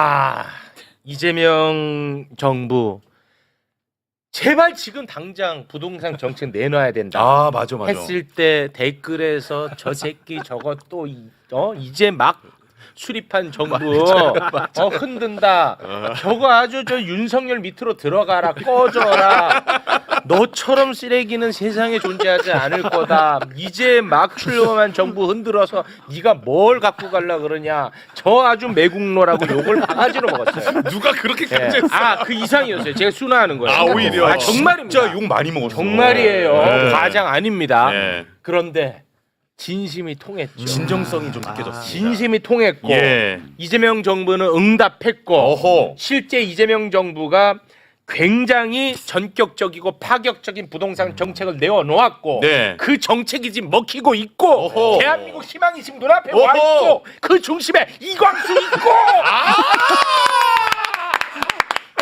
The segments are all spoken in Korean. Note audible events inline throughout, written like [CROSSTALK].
아 이재명 정부 제발 지금 당장 부동산 정책 내놔야 된다. 아 맞아 맞아. 했을 때 댓글에서 저 새끼 [LAUGHS] 저거 또 이- 어? 이제 막 수립한 정부 어 흔든다. 저거 아주 저 윤석열 밑으로 들어가라 꺼져라. 너처럼 쓰레기는 세상에 존재하지 않을 거다. 이제 막 출범한 정부 흔들어서 네가 뭘 갖고 갈라 그러냐. 저 아주 매국노라고 욕을 바가지로 먹었어요. 누가 그렇게 예. 강조했어? 아 그 이상이었어요. 제가 순화하는 거예요. 아 오히려 아, 정말입니다. 진짜 욕 많이 먹었어. 정말이에요. 네. 과장 아닙니다. 네. 그런데 진심이 통했죠. 진정성이 좀 느껴졌습니다. 진심이 통했고 예. 이재명 정부는 응답했고 어허. 실제 이재명 정부가 굉장히 전격적이고 파격적인 부동산 정책을 내어놓았고 네. 그 정책이 지금 먹히고 있고 어허. 대한민국 희망이 지금 눈앞에. 와 있고 그 중심에 이광수 있고 아!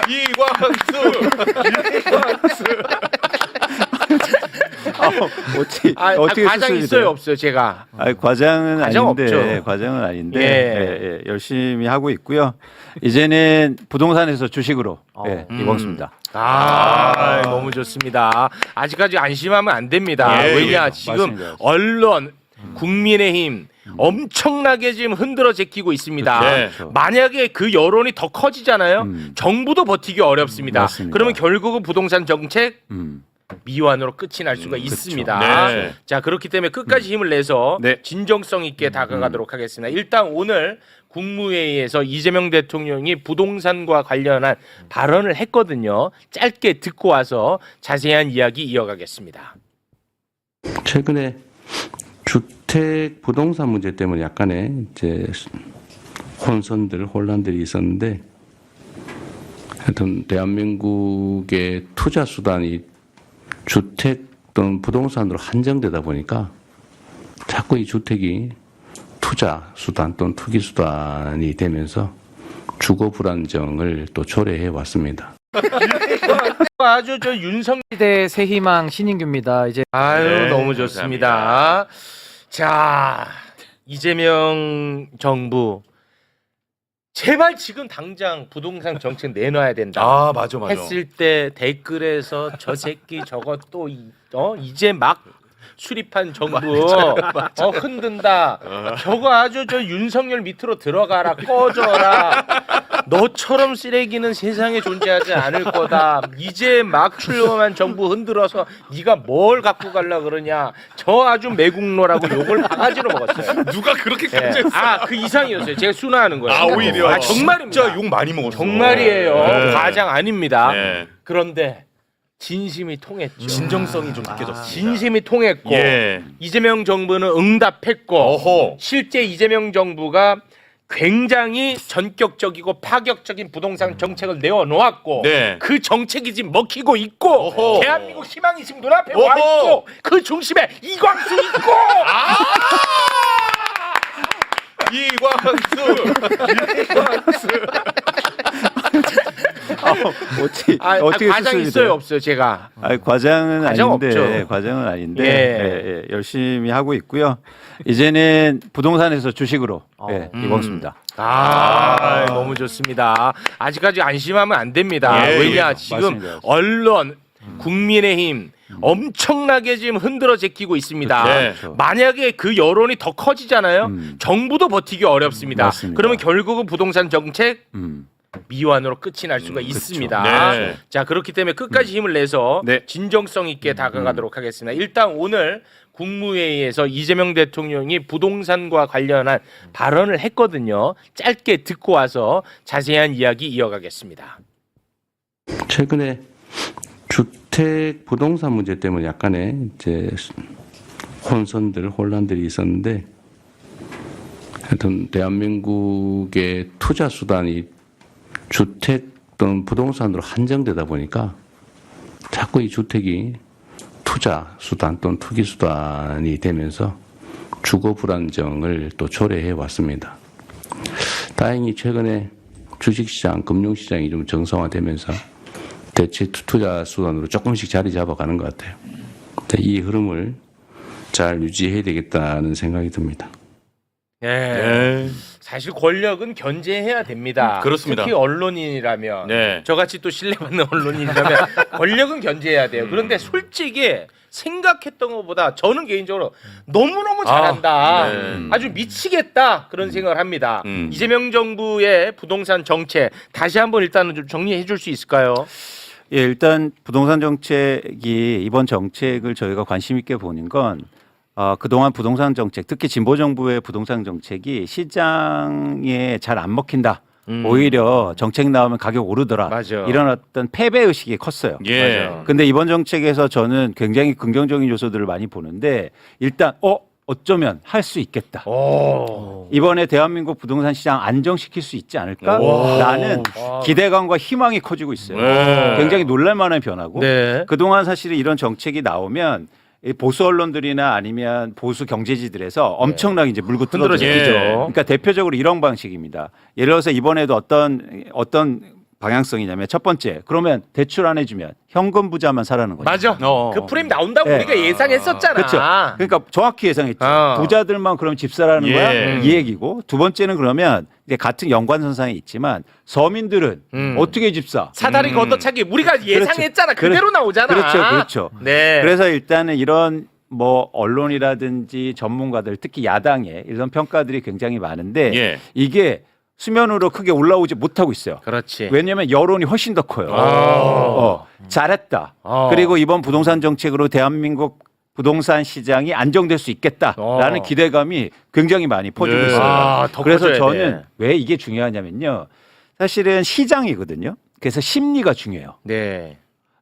이광수. [LAUGHS] [LAUGHS] [LAUGHS] 어떻게 아, 아, 어떻게 과장 수습이 있어요 돼요? 없어요 제가 아니, 과장은 과장 아닌데 없죠. 과장은 아닌데 예. 예, 예, 열심히 하고 있고요. 이제는 부동산에서 주식으로 예, 음. 이광수입니다. 아, 너무 좋습니다. 아직까지 안심하면 안 됩니다. 예, 왜냐 예, 지금 맞습니다. 언론, 국민의힘 엄청나게 지금 흔들어 제끼고 있습니다. 네. 만약에 그 여론이 더 커지잖아요. 음. 정부도 버티기 어렵습니다. 맞습니다. 그러면 결국은 부동산 정책 음. 미완으로 끝이 날 수가 있습니다. 네. 자 그렇기 때문에 끝까지 힘을 내서 네. 진정성 있게 다가가도록 하겠습니다. 일단 오늘 국무회의에서 이재명 대통령이 부동산과 관련한 발언을 했거든요. 짧게 듣고 와서 자세한 이야기 이어가겠습니다. 최근에 주택 부동산 문제 때문에 약간의 이제 혼선들 혼란들이 있었는데 하여튼 대한민국의 투자 수단이 주택 또는 부동산으로 한정되다 보니까 자꾸 이 주택이 투자 수단 또는 투기 수단이 되면서 주거 불안정을 또 초래해 왔습니다. [LAUGHS] 아주 저 윤석 시대 새희망 신인규입니다. 이제 아유 네, 너무 좋습니다. 자 이재명 정부 제발 지금 당장 부동산 정책 내놔야 된다. 아 맞아 맞아. 했을 때 댓글에서 저 새끼 저거 또 이- 어? 이제 막 수립한 정부 어 흔든다. 저거 아주 저 윤석열 밑으로 들어가라 꺼져라. 너처럼 쓰레기는 세상에 존재하지 않을 거다. 이제 막 출범한 정부 흔들어서 네가 뭘 갖고 갈라 그러냐. 저 아주 매국노라고 욕을 바가지로 먹었어요. 누가 그렇게 예. 강조했어? 아 그 이상이었어요. 제가 순화하는 거예요. 아 오히려 아, 정말입니다. 진짜 욕 많이 먹었어. 정말이에요. 네. 과장 아닙니다. 네. 그런데 진심이 통했죠. 진정성이 좀 느껴졌습니다. 진심이 통했고 예. 이재명 정부는 응답했고 어허. 실제 이재명 정부가 굉장히 전격적이고 파격적인 부동산 정책을 내어놓았고 네. 그 정책이 지금 먹히고 있고 어허. 대한민국 희망이 지금 눈앞에 와 어허. 있고 그 중심에 이광수 있고 [LAUGHS] 아! 이광수. [LAUGHS] [LAUGHS] [LAUGHS] 어떻게 아, 어떻게 아, 과장 수습이 있어요 돼요? 없어요 제가 아니, 과장은 과장 아닌데 없죠. 과장은 아닌데 예. 예, 예, 열심히 하고 있고요. 이제는 부동산에서 주식으로 예, 음. 이광수입니다. 아, 너무 좋습니다. 아직까지 안심하면 안 됩니다. 예, 왜냐 예. 지금 맞습니다. 언론, 국민의힘 엄청나게 지금 흔들어 제끼고 있습니다. 네. 만약에 그 여론이 더 커지잖아요. 음. 정부도 버티기 어렵습니다. 맞습니다. 그러면 결국은 부동산 정책 음. 미완으로 끝이 날 수가 있습니다. 네. 자 그렇기 때문에 끝까지 힘을 내서 네. 진정성 있게 다가가도록 하겠습니다. 일단 오늘 국무회의에서 이재명 대통령이 부동산과 관련한 발언을 했거든요. 짧게 듣고 와서 자세한 이야기 이어가겠습니다. 최근에 주택 부동산 문제 때문에 약간의 이제 혼선들 혼란들이 있었는데 하여튼 대한민국의 투자 수단이 주택 또는 부동산으로 한정되다 보니까 자꾸 이 주택이 투자 수단 또는 투기 수단이 되면서 주거 불안정을 또 초래해 왔습니다. 다행히 최근에 주식시장, 금융시장이 좀 정상화되면서 대체 투- 투자 수단으로 조금씩 자리 잡아가는 것 같아요. 이 흐름을 잘 유지해야 되겠다는 생각이 듭니다. 예. 네. 사실 권력은 견제해야 됩니다. 그렇습니다. 특히 언론인이라면 네. 저같이 또 신뢰받는 [LAUGHS] 언론인이라면 권력은 견제해야 돼요. 그런데 솔직히 생각했던 것보다 저는 개인적으로 너무너무 잘한다. 아, 네. 아주 미치겠다. 그런 생각을 합니다. 음. 이재명 정부의 부동산 정책 다시 한번 일단은 좀 정리해 줄 수 있을까요? 예, 일단 부동산 정책이 이번 정책을 저희가 관심 있게 보는 건 어, 그동안 부동산 정책, 특히 진보 정부의 부동산 정책이 시장에 잘 안 먹힌다. 오히려 정책 나오면 가격 오르더라. 음. 맞아. 이런 어떤 패배 의식이 컸어요. 예. 맞아요. 근데 이번 정책에서 저는 굉장히 긍정적인 요소들을 많이 보는데 일단 어 어쩌면 할 수 있겠다. 오. 이번에 대한민국 부동산 시장 안정시킬 수 있지 않을까? 와. 라는 와. 기대감과 희망이 커지고 있어요. 네. 굉장히 놀랄만한 변화고 네. 그동안 사실은 이런 정책이 나오면 이 보수 언론들이나 아니면 보수 경제지들에서 엄청나게 이제 물고. 흔들어지죠. 그러니까 대표적으로 이런 방식입니다. 예를 들어서 이번에도 어떤 어떤 방향성이냐면 첫 번째 그러면 대출 안 해주면 현금 부자만 사라는 거죠. 맞아. 어. 그 프레임 나온다고 네. 우리가 예상했었잖아. 그렇죠. 그러니까 정확히 예상했죠. 어. 부자들만 그럼 집 사라는 예. 거야 음. 이 얘기고 두 번째는 그러면 이제 같은 연관선상에 있지만 서민들은 음. 어떻게 집 사? 사다리 음. 걷어차기 우리가 예상했잖아. 그렇죠. 그대로 나오잖아. 그렇죠, 그렇죠. 네. 그래서 일단은 이런 뭐 언론이라든지 전문가들 특히 야당의 이런 평가들이 굉장히 많은데 예. 이게 수면으로 크게 올라오지 못하고 있어요. 그렇지. 왜냐하면 여론이 훨씬 더 커요. 아. 어, 잘했다. 어. 그리고 이번 부동산 정책으로 대한민국 부동산 시장이 안정될 수 있겠다라는 어. 기대감이 굉장히 많이 퍼지고 네. 있어요. 아, 더 그래서 커져야 저는 돼. 왜 이게 중요하냐면요. 사실은 시장이거든요. 그래서 심리가 중요해요. 네.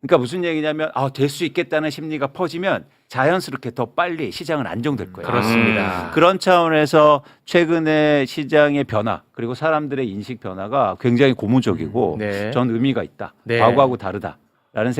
그러니까 무슨 얘기냐면 아, 될 수 있겠다는 심리가 퍼지면 자연스럽게 더 빨리 시장은 안정될 거예요. 그렇습니다. 그런 차원에서 최근에 시장의 변화 그리고 사람들의 인식 변화가 굉장히 고무적이고 네. 전 의미가 있다. 네. 과거하고 다르다라는 생각.